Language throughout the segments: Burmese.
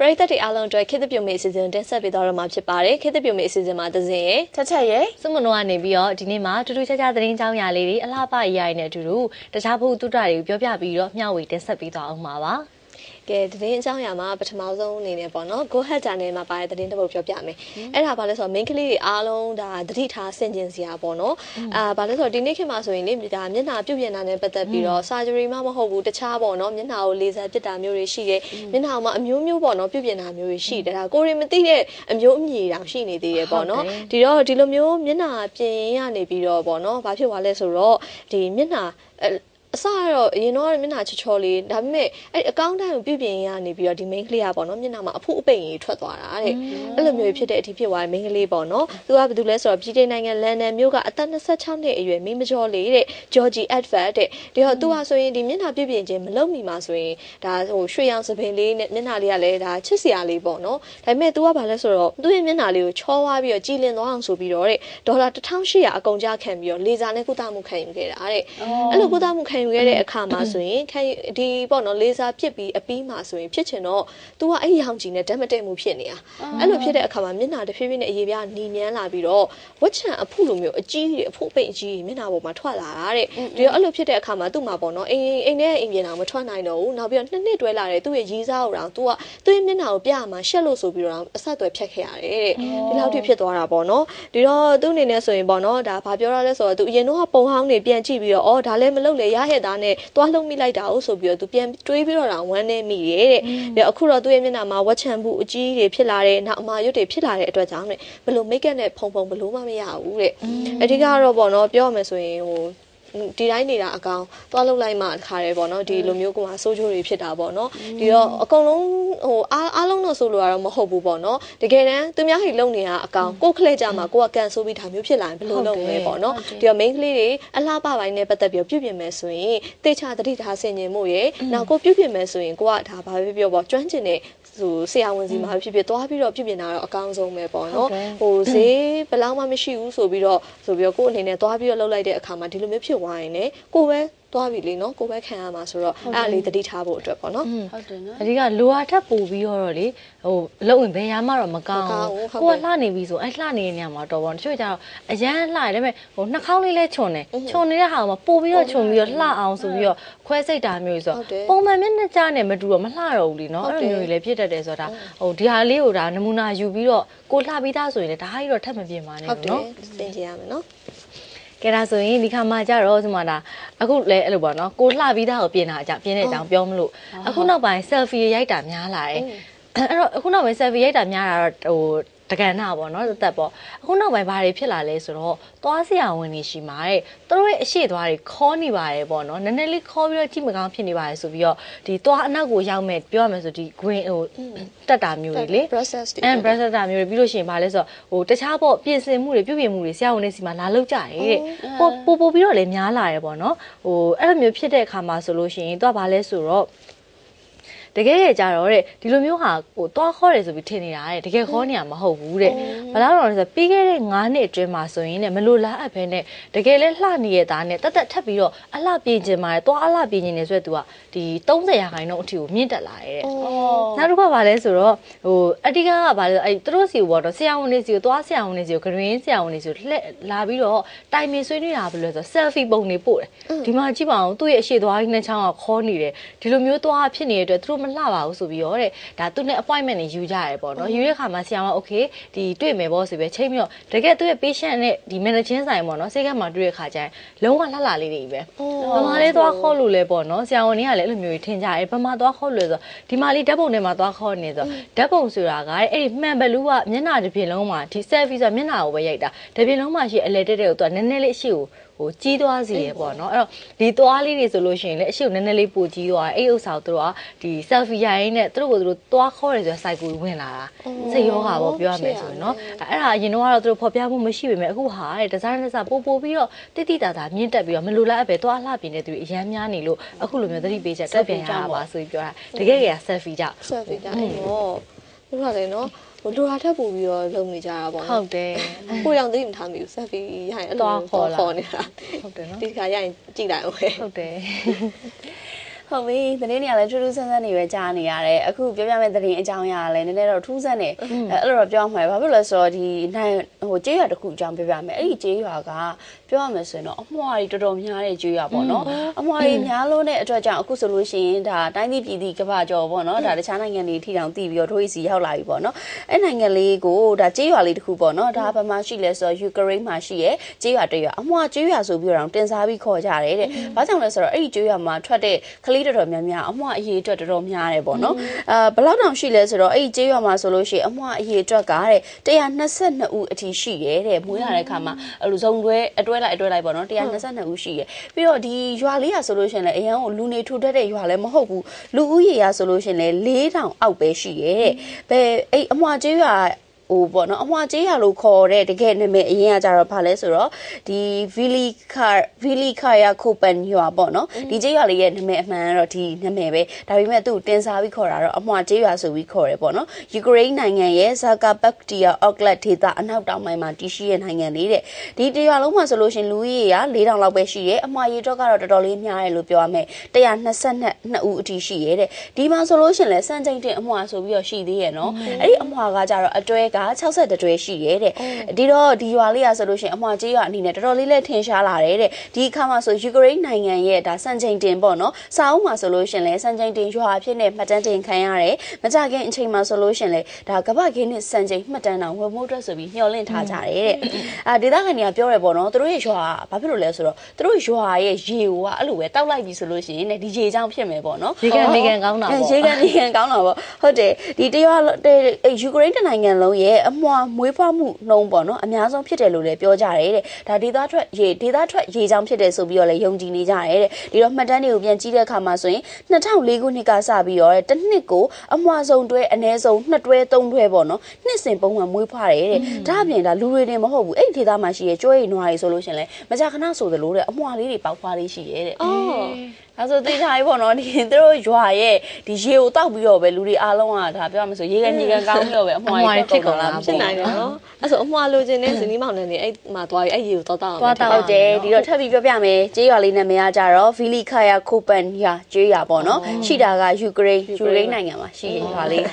ရိသတ်တွေအားလုံးအတွက်ခေတ်သပြုံမေအစီအစဉ်တင်ဆက်ပေးသွားတော့မှာဖြစ်ပါတယ်ခေတ်သပြုံမေအစီအစဉ်မှာသစဉ်ရဲ့ချက်ချက်ရဲ့စွမနုံကနေပြီးတော့ဒီနေ့မှာတူတူခြားခြားသတင်းကြောင်းရာလေးတွေအလှပအရာတွေနဲ့အတူတူတခြားဘုသူတ္တတွေကိုပြောပြပြီးတော့မျှဝေတင်ဆက်ပေးသွားအောင်ပါပါ ကဲသတင်းအကြောင်းအရာမှာပထမဆုံးအနေနဲ့ပေါ့နော် Go Ahead Channel မှာပါတဲ့သတင်းတစ်ပုဒ်ပြောပြမယ်။အဲ့ဒါဘာလဲဆိုတော့ main ကလေးတွေအားလုံးဒါသတိထားဆင်ခြင်စရာပေါ့နော်။အာဘာလဲဆိုတော့ဒီနေ့ခေတ်မှာဆိုရင်လေဒါမျက်နှာပြုတ်ပြင်တာနဲ့ပတ်သက်ပြီးတော့ surgery မှမဟုတ်ဘူးတခြားပေါ့နော်မျက်နှာကိုလေဆာပစ်တာမျိုးတွေရှိတယ်။မျက်နှာမှာအမျိုးမျိုးပေါ့နော်ပြုတ်ပြင်တာမျိုးတွေရှိတယ်ဒါကိုရီမသိတဲ့အမျိုးအမည်တောင်ရှိနေသေးတယ်ပေါ့နော်။ဒီတော့ဒီလိုမျိုးမျက်နှာပြင်ရနေပြီးတော့ပေါ့နော်ဘာဖြစ်သွားလဲဆိုတော့ဒီမျက်နှာ အစကတော့အရင်တော့မျက်နှာချောချောလေးဒါပေမဲ့အဲ့အကောင့်တိုင်းကိုပြုပြင်ရနေပြီးတော့ဒီ main ကလေးကပေါ့နော်မျက်နှာမှာအဖုအပိန်ကြီးထွက်သွားတာတဲ့အဲ့လိုမျိုးဖြစ်တဲ့အထိဖြစ်သွားတဲ့ main ကလေးပေါ့နော်သူကဘာလို့လဲဆိုတော့ပြည်ထိုင်နိုင်ငံလန်ဒန်မြို့ကအသက်26နှစ်အရွယ်မိမကျော်လေးတဲ့ Georgie Advert တဲ့ဒီတော့သူကဆိုရင်ဒီမျက်နှာပြုပြင်ခြင်းမလုပ်မီမှာဆိုရင်ဒါဟိုရွှေရောင်စပင်လေးနဲ့မျက်နှာလေးကလည်းဒါချစ်စရာလေးပေါ့နော်ဒါပေမဲ့ तू ကဘာလဲဆိုတော့သူ့ရဲ့မျက်နှာလေးကိုချောသွားပြီးတော့ကြည်လင်သွားအောင်ဆိုပြီးတော့တဲ့ဒေါ်လာ1800အကုန်ကြခံပြီးတော့လေဆာနဲ့ကုသမှုခံယူခဲ့တာတဲ့အဲ့လိုကုသမှုခံယူခဲ့တဲ့အခါမှာဆိုရင်ခံဒီပေါ့နော်လေဆာဖြစ်ပြီးအပြီးမှာဆိုရင်ဖြစ်ချင်တော့ तू ကအဲ့ရောင်ကြီးနဲ့ဓာတ်မတည့်မှုဖြစ်နေတာအဲ့လိုဖြစ်တဲ့အခါမှာမျက်နှာတစ်ဖြည်းဖြည်းနဲ့အရေပြားနီမြန်းလာပြီးတော့ဝက်ချံအဖုလိုမျိုးအကြီးကြီးအဖုပိတ်အကြီးကြီးမျက်နှာပေါ်မှာထွက်လာတာတဲ့ဒီတော့အဲ့လိုဖြစ်တဲ့အခါမှာသူ့မှာပေါ့နော်အိမ်အိမ်ထဲအိမ်ပြင်အောင်မထွက်နိုင်တော့ဘူးနောက်ပြီးတော့နှစ်နှစ်တွဲလာတယ်သူ့ရဲ့ရီးစားကိုတော့ तू ကသူ့ရဲ့မျက်နှာကိုပြရမှာရှက်လို့ဆိုပြီးတော့အဆက်အသွယ်ဖြတ်ခဲ့ရတယ်တဲ့ဒီလောက်ထိဖြစ်သွားတာပေါ့နော်ဒီတော့သူ့အနေနဲ့ဆိုရင်ပေါ့နော်ဒါဘာပြောရလဲဆိုတော့သူအရင်တော့ပုံဟောင်းနေပြန်ကြည့်ပြီးတော့အော်ဒါလည်းမလုပ်လေရဟဲ့သားနဲ့သွားလှုပ်မိလိုက်တာဟုတ်ဆိုပြီးတော့သူပြန်တွေးပြီးတော့ဝမ်းနေမိရဲ့တဲ့ပြီးတော့အခုတော့သူ့ရဲ့မျက်နှာမှာဝက်ချံမှုအကြီးတွေဖြစ်လာတယ်နောက်အမာရွတ်တွေဖြစ်လာတဲ့အတွက်ကြောင့်လေဘယ်လိုမိတ်ကပ်နဲ့ဖုံဖုံဘယ်လိုမှမရဘူးတဲ့အဓိကတော့ပေါ့နော်ပြောရမယ်ဆိုရင်ဟို ဒီတိုင်းနေတာအကောင်သွားလုပ်လိုက်မှတခါတည်းပေါ့နော်ဒီလိုမျိုးကဆိုးချိုးတွေဖြစ်တာပေါ့နော်ဒီတော့အကုန်လုံးဟိုအားအားလုံးတော့ဆိုလိုရတော့မဟုတ်ဘူးပေါ့နော်တကယ်တမ်းသူများဟိလုံနေရအကောင်ကိုခလက်ကြမှာကိုကကန်ဆိုးပြီးဒါမျိုးဖြစ်လာရင်ဘယ်လိုလုပ်မလဲပေါ့နော်ဒီတော့ main ကလေးတွေအလှပပိုင်းနဲ့ပတ်သက်ပြီးပြုပြင်မယ်ဆိုရင်တေချာတတိထားဆင်ញင်မှုရယ်နောက်ကိုပြုပြင်မယ်ဆိုရင်ကိုကဒါဘာပဲပြောပေါ့ကျွမ်းကျင်တဲ့ ဟိုဆရာဝန်စီမှာဖြစ်ဖြစ်သွားပြီးတော့ပြုပြင်တာတော့အကောင်းဆုံးပဲပေါ့နော်ဟိုဈေးဘယ်လောက်မှမရှိဘူးဆိုပြီးတော့ဆိုပြီးတော့ကို့အနေနဲ့သွားပြီးတော့လှုပ်လိုက်တဲ့အခါမှာဒီလိုမျိုးဖြစ်သွားရင်လည်းကိုပဲ သွားပြီလေနော်ကိုပဲခံရမှာဆိုတော့အဲ့ဒါလေးတတိထားဖို့အတွက်ပေါ့နော်ဟုတ်တယ်နော်အဓိကလိုအားထပ်ပို့ပြီးတော့လေဟိုလုံဝင်ဘယ်ရမှတော့မကောင်းမကောင်းဘူးဘူးဟုတ်ကိုတယ်ကလှနေပြီဆိုအဲ့လှနေတဲ့နေရာမှာတော့ဘောတချို့ကျတော့အရန်လှတယ်ဒါပေမဲ့ဟိုနှာခေါင်းလေးလဲခြုံတယ်ခြုံနေတဲ့ဟာကမှပို့ပြီးတော့ခြုံပြီးတော့လှအောင်ဆိုပြီးတော့ခွဲစိတ်တာမျိုးဆိုဟုတ်တယ်ပုံမှန်မျက်နှာကြားနဲ့မတူတော့မလှတော့ဘူးလीနော်ဟုတ်အဲ့တယ်လိုမျိုးကြီးလည်းဖြစ်တတ်တယ်ဆိုတာဟိုဒီဟာလေးကိုဒါနမူနာယူပြီးတော့ကိုလှပြီးသားဆိုရင်လည်းဒါဟာကြီးတော့ထပ်မပြင်ပါနဲ့ဟုတ်ဘူးတယ်နော်သင်ကြရမယ်နော် ကဲဒါဆိုရင်ဒီခါမှကြတော့ဒီမှာဒါအခုလည်းအဲ့လိုပေါ့နော်ကိုလှပြီးသားကိုပြင်တာအကြောင်းပြင်တဲ့အကြောင်းပြောမလို့အခုနောက်ပိုင်း selfie ရိုက်တာများလာတယ်အဲ့တော့အခုနောက်ပိုင်း selfie ရိုက်တာများတာတော့ဟို တကန်နာပေါ့နော်သက်ပေါ့အခုနောက်ပိုင်းဘာတွေဖြစ်လာလဲဆိုတော့သွားစရာဝင်နေရှိမှာတဲ့သူတို့ရဲ့အရှိသွားတွေခေါ်နေပါတယ်ပေါ့နော်နည်းနည်းလေးခေါ်ပြီးတော့ကြည့်မကောင်းဖြစ်နေပါတယ်ဆိုပြီးတော့ဒီသွားအနောက်ကိုရောက်မဲ့ပြောရမယ်ဆိုဒီ green ဟိုတက်တာမျိုးတွေလေ process တွေအမ်ဘရက်တာမျိုးတွေပြီးလို့ရှိရင်ဗာလဲဆိုတော့ဟိုတခြားပေါ့ပြင်ဆင်မှုတွေပြုပြင်မှုတွေဆရာဝန်တွေစီမှာလာလောက်ကြတယ်တဲ့ပို့ပို့ပို့ပြီးတော့လည်းများလာတယ်ပေါ့နော်ဟိုအဲ့လိုမျိုးဖြစ်တဲ့အခါမှာဆိုလို့ရှိရင်သူကဗာလဲဆိုတော့ တကယ်ရကြတော့တဲ့ဒီလိုမျိုးဟာဟိုသွားခေါ်တယ်ဆိုပြီးထင်နေတာတဲ့တကယ်ခေါ်နေရမဟုတ်ဘူးတဲ့ဘယ်လောက်တော့လဲဆိုပြီးခဲ့တဲ့9နှစ်အတွင်းမှာဆိုရင်လည်းမလိုလားအပ်ဘဲနဲ့တကယ်လဲလှနေရတာနဲ့တက်တက်ထပ်ပြီးတော့အလှပြင်ကျင်ပါတယ်သွားအလှပြင်ကျင်နေဆိုတော့ तू ကဒီ30ရာခိုင်နှုန်းအထိကိုမြင့်တက်လာတယ်တဲ့နောက်တစ်ခါဗာလဲဆိုတော့ဟိုအတိကကဗာလဲအဲ့သူတို့စီကိုပေါ့တော့ဆရာဝန်တွေစီကိုသွားဆရာဝန်တွေစီကိုဂရင်းဆရာဝန်တွေစီကိုလှည့်လာပြီးတော့တိုင်ပင်ဆွေးနွေးတာဘယ်လိုလဲဆိုတော့ selfie ပုံတွေပို့တယ်ဒီမှာကြည့်ပါအောင်သူ့ရဲ့အရှိသွားကြီးနှစ်ချောင်းကခေါ်နေတယ်ဒီလိုမျိုးသွားဖြစ်နေတဲ့အတွက်သူတို့မလှပါဘူးဆိုပြီးတော့တဲ့ဒါသူနဲ့ appointment တွေယူကြရတယ်ပေါ့နော်ယူတဲ့အခါမှာဆရာမ okay ဒီတွေ့မယ်ပေါ့ဆိုပြီးချိန်ပြီးတော့တကယ်သူ့ရဲ့ patient နဲ့ဒီ manager ဆိုင်ပေါ့နော်စိတ်ကမှတွေ့တဲ့အခါကျရင်လုံးဝလှလှလေးတွေပဲဘာမှလေးသွားခေါ်လို့လဲပေါ့နော်ဆရာဝန်တွေကလည်းအဲ့လိုမျိုးထင်ကြတယ်ဘာမှသွားခေါ်လို့လဲဆိုဒီမှာလေးဓာတ်ပုံထဲမှာသွားခေါ်နေဆိုဓာတ်ပုံဆိုတာကအဲ့ဒီမှန်ဘလူးကမျက်နှာတစ်ပြင်လုံးမှာဒီ selfie ဆိုတာမျက်နှာကိုပဲရိုက်တာတစ်ပြင်လုံးမှာရှိအလဲတက်တဲ့ကိုသူကနည်းနည်းလေးအရှိကို ဟိုကြီးသွားစီရပေါ့နော်အဲ့တော့ဒီသွားလေးတွေဆိုလို့ရှိရင်လည်းအရှိကိုနည်းနည်းလေးပိုကြီးသွားအဲ့ဥစ္စာကိုသူတို့ကဒီ selfie ရိုက်ရင်းနဲ့သူတို့ကိုသူတို့သွားခေါ်တယ်ဆိုတဲ့ site ကိုဝင်လာတာစိတ်ရောဂါပေါ့ပြောရမယ်ဆိုရင်နော်အဲ့ဒါအရင်တော့ကတော့သူတို့ဖော်ပြမှုမရှိပေမဲ့အခုဟာတဲ့ဒီဇိုင်းနဲ့စပို့ပို့ပြီးတော့တိတိတသာမြင့်တက်ပြီးတော့မလိုလားအပ်ပဲသွားလှပြင်တဲ့သူတွေအရန်များနေလို့အခုလိုမျိုးသတိပေးချက်တက်ပြန်ရတာပါဆိုပြီးပြောတာတကယ်က selfie ကြောင့် selfie ကြအဲ့တော့သူကလည်းနော် ဟိုလိုတာထပ်ပို့ပြီးတော့လုပ်နေကြတာပေါ့ဟုနော်တ်တယ်ကိုယ်တောင်သိမထားမိဘူး selfie ရရင်အဲ့လိုသွားခေါ်လာခေါ်နေတာဟုတ်တယ်နော်ဒီခါရရင်ကြည့်လိုက်အောင်ပဲဟုတ်တယ် ဟုတ်ပြီသတင်းတွေကလည်းထူးထူးဆန်းဆန်းနေပဲကြားနေရတယ်အခုပြောပြမယ့်သတင်းအကြောင်းအရာကလည်းနည်းနည်းတော့ထူးဆန်းနေအဲ့လိုတော့ပြောမှာဘာဖြစ်လို့လဲဆိုတော့ဒီနိုင်ဟိုကျေးရွာတစ်ခုအကြောင်းပြောပြမယ်အဲ့ဒီကျေးရွာကပြောရမယ်ဆိုရင်တော့အမွှာတွေတော်တော်များတဲ့ကျေးရွာပေါ့နော်အမွှာတွေများလို့တဲ့အတွက်ကြောင့်အခုဆိုလို့ရှိရင်ဒါတိုင်းပြည်ပြည်ကမ္ဘာကျော်ပေါ့နော်ဒါတခြားနိုင်ငံတွေထိတောင်တည်ပြီးတော့ထိုးစီရောက်လာပြီပေါ့နော်အဲ့နိုင်ငံလေးကိုဒါကျေးရွာလေးတစ်ခုပေါ့နော်ဒါဘာမှရှိလဲဆိုတော့ယူကရိန်းမှာရှိရဲ့ကျေးရွာတစ်ရွာအမွှာကျေးရွာဆိုပြီးတော့တင်စားပြီးခေါ်ကြတယ်တဲ့ဘာကြောင့်လဲဆိုတော့အဲ့ဒီကျေးရွာမှာထွက်တဲ့ကလေးတော်တော်များများအမွှာအရေးအတွက်တော်တော်များတယ်ပေါ့နော်အာဘယ်လောက်တောင်ရှိလဲဆိုတော့အဲ့ဒီကျေးရွာမှာဆိုလို့ရှိရင်အမွှာအရေးအတွက်ကတဲ့122ဦးအထိရှိရဲတဲ့မွေးရတဲ့အခါမှာအဲ့လိုဇုံတွဲအတွဲလိုက်အတွဲလိုက်ပေါ့နော်122ဦးရှိရဲပြီးတော့ဒီရွာလေးရဆိုလို့ရှိရင်လည်းအရန်ကိုလူနေထူထပ်တဲ့ရွာလည်းမဟုတ်ဘူးလူဦးရေရဆိုလို့ရှိရင်လည်း4000အောက်ပဲရှိရဲတဲ့ဘယ်အဲ့အမွှာကျေးရွာ ဟိုပေါ့နော်အမွှာကျေးရလို့ခေါ်တဲ့တကယ်နာမည်အရင်ကကြတော့ဗာလဲဆိုတော့ဒီဗီလီခါဗီလီခါယာကိုပန်ရွာပေါ့နော်ဒီကျေးရွာလေးရဲ့နာမည်အမှန်ကတော့ဒီနာမည်ပဲဒါပေမဲ့သူ့တင်စားပြီးခေါ်တာတော့အမွှာကျေးရွာဆိုပြီးခေါ်တယ်ပေါ့နော်ယူကရိန်းနိုင်ငံရဲ့ဇာကာဘက်တီယာအော့ကလတ်ဒေသအနောက်တောင်ပိုင်းမှာတည်ရှိတဲ့နိုင်ငံလေးတဲ့ဒီတရွာလုံးမှာဆိုလို့ရှင်လူကြီးရ4000လောက်ပဲရှိရဲအမွှာရေတော့ကတော့တော်တော်လေးများတယ်လို့ပြောရမယ်122ဦးအထိရှိရဲတဲ့ဒီမှာဆိုလို့ရှင်လဲစံချိန်တင်အမွှာဆိုပြီးတော့ရှိသေးရဲ့နော်အဲ့ဒီအမွှာကကြတော့အတွဲက60တွဲရှိရဲတဲ့ဒီတော့ဒီရွာလေးရဆိုလို့ရှင်အမွှာကျေးရွာအနေနဲ့တော်တော်လေးလည်းထင်ရှားလာတယ်တဲ့ဒီအခါမှာဆိုယူကရိန်းနိုင်ငံရဲ့ဒါစံချိန်တင်ပေါ့နော်စာအုပ်မှာဆိုလို့ရှင်လဲစံချိန်တင်ရွာအဖြစ်နဲ့မှတ်တမ်းတင်ခံရတယ်မကြခင်အချိန်မှာဆိုလို့ရှင်လဲဒါကမ္ဘာခင်းနဲ့စံချိန်မှတ်တမ်းတောင်ဝယ်မို့အတွက်ဆိုပြီးညှော်လင့်ထားကြတယ်တဲ့အာဒေသခံတွေကပြောရပေါ့နော်သူတို့ရဲ့ရွာဘာဖြစ်လို့လဲဆိုတော့သူတို့ရွာရဲ့ရေကိုကအဲ့လိုပဲတောက်လိုက်ပြီဆိုလို့ရှိရင်ဒီရေချောင်းဖြစ်မယ်ပေါ့နော်ရေကန်ရေကန်ကောင်းတာပေါ့ရေကန်ရေကန်ကောင်းတာပေါ့ဟုတ်တယ်ဒီတရွာယူကရိန်းတနိုင်ငံလုံးရဲ့အမွှာမွေးဖွားမှုနှုံးပေါ့နော်အများဆုံးဖြစ်တယ်လို့လည်းပြောကြတယ်တဲ့ဒါဒေသထွက်ရေဒေသထွက်ရေချောင်းဖြစ်တယ်ဆိုပြီးတော့လည်းယုံကြည်နေကြတယ်တဲ့ဒီတော့မှတ်တမ်းတွေကိုပြန်ကြည့်တဲ့အခါမှာဆိုရင်2004ခုနှစ်ကစပြီးတော့တစ်နှစ်ကိုအမွှာဆုံးတွဲအ ਨੇ ဆုံးနှစ်တွဲသုံးတွဲပေါ့နော်နှစ်စဉ်ပုံမှန်မွေးဖွားတယ်တဲ့ဒါအပြင်ဒါလူတွေတင်မဟုတ်ဘူးအဲ့ဒီဒေသမှာရှိရဲ့ကျွဲရီနွားတွေဆိုလို့ရှိရင်လည်းမကြာခဏဆိုသလိုတဲ့အမွှာလေးတွေပေါက်ဖွားလေးရှိရဲ့တဲ့အော်ဒါဆိုသိကြရေးပေါ့နော်ဒီသူတို့ရွာရဲ့ဒီရေကိုတောက်ပြီးတော့ပဲလူတွေအားလုံးကဒါပြောရမဆိုရေကန်ရေကန်ကောင်းပြီးတော့ပဲအမွှာတွေဖြစ်ကုန်လားမဖြစ်သိနိုင်တယ်နော်အဲ့ဆိုအမွှာလိုချင်တဲ့ဇနီးမောင်နှံတွေအဲ့မှာသွားပြီးအဲ့ရေကိုတောက်တောက်အောင်သွားတောက်ဟုတ်တယ်ဒီတော့ထပ်ပြီးပြောပြမယ်ကျေးရွာလေးနာမည်ကကြတော့ဗီလီခါယာကိုပန်ယာကျေးရွာပေါ့နော်ရှိတာကယူကရိန်းယူကရိန်းနိုင်ငံမှာရှိတဲ့ရွာလေး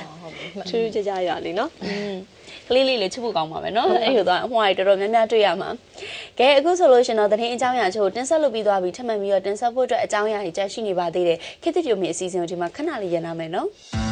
ထူးထူးခြားခြားရွာလေးနော် ကလေးလေးလည်းချစ်ဖို့ကောင်းပါမယ်နော်အဲ့လိုသွားအမွှားတွေတော်တော်များများတွေ့ရမှာကဲအခုဆိုလို့ရှင်တော့သတင်းအကြောင်းအရာချို့တင်ဆက်လုပ်ပြီးသွားပြီထပ်မံပြီးတော့တင်ဆက်ဖို့အတွက်အကြောင်းအရာတွေကြန့်ရှိနေပါသေးတယ်ခေတ္တပြုံမြေအစီအစဉ်ကိုဒီမှာခဏလေးရနာမယ်နော်